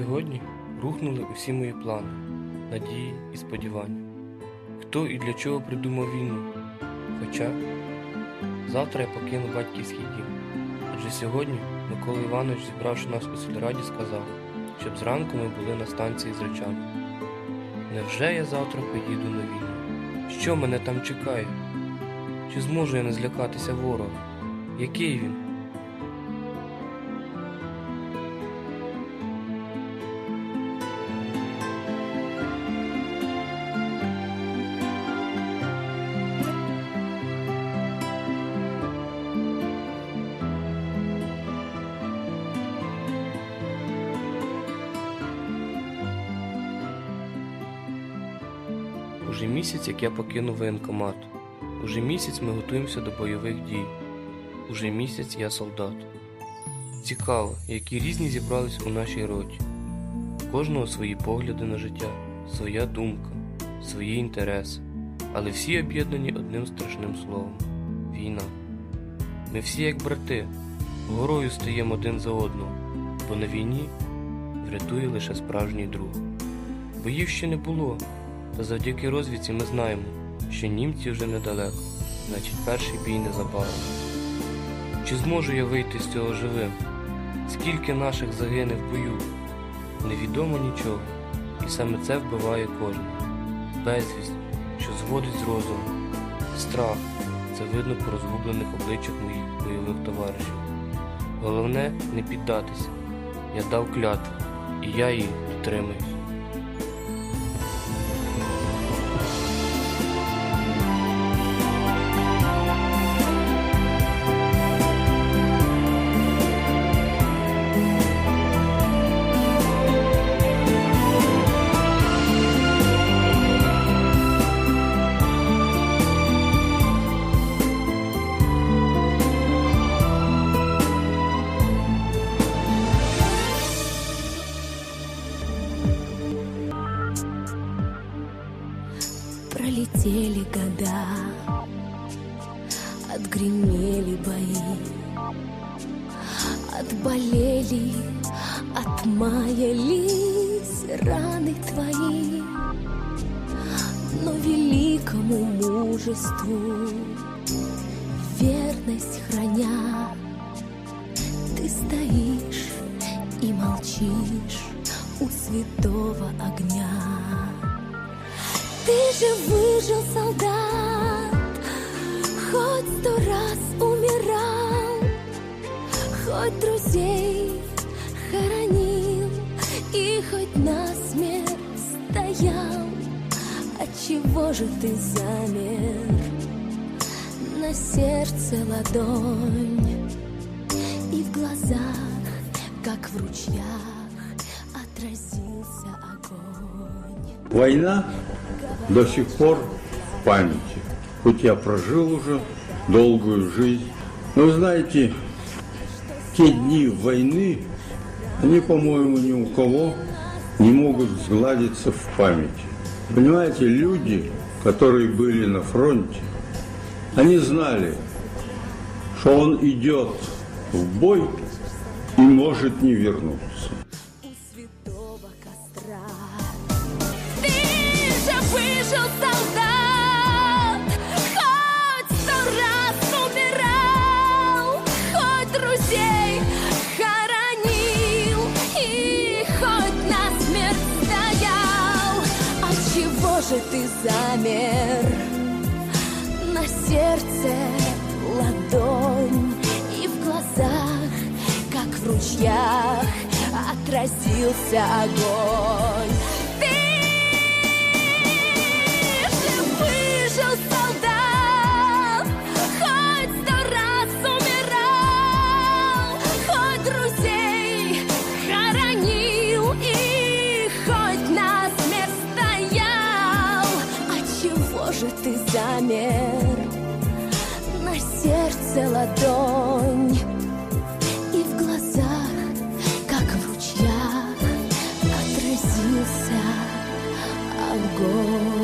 сьогодні рухнули усі мої плани, надії і сподівання. Хто і для чого придумав війну? Хоча завтра я покину батьківський дім. Адже сьогодні Микола Іванович, зібравши нас у сільраді, сказав, щоб зранку ми були на станції з речами. Невже я завтра поїду на війну? Що мене там чекає? Чи зможу я не злякатися ворога? Який він? Уже місяць, як я покинув воєнкомат. Уже місяць ми готуємося до бойових дій. Уже місяць я солдат. Цікаво, які різні зібрались у нашій роті. Кожного свої погляди на життя, своя думка, свої інтереси, але всі об'єднані одним страшним словом війна. Ми всі як брати, горою стаємо один за одного, бо на війні врятує лише справжній друг. Боїв ще не було, завдяки розвідці ми знаємо, що німці вже недалеко, значить перший бій незабаром. Чи зможу я вийти з цього живим? Скільки наших загине в бою? Невідомо нічого, і саме це вбиває кожен. Безвість, що зводить з розуму. Страх це видно по розгублених обличчях моїх бойових товаришів. Головне не піддатися. Я дав клятву, і я її дотримуюсь. Пролетели года, отгремели бои, отболели, отмаялись раны твои, но великому мужеству верность храня, ты стоишь и молчишь у святого огня. Ты же выжил, солдат, хоть сто раз умирал, хоть друзей хоронил и хоть насмерть стоял. Отчего же ты замер? На сердце ладонь и в глазах, как в ручьях, отразился огонь. Война до сих пор в памяти. Хоть я прожил уже долгую жизнь. Но вы знаете, те дни войны, они, по-моему, ни у кого не могут сгладиться в памяти. Понимаете, люди, которые были на фронте, они знали, что он идет в бой и может не вернуться. Же ты замер? На сердце ладонь и в глазах, как в ручьях, отразился огонь. Сердце ладонь и в глазах, как в ручьях, отразился огонь.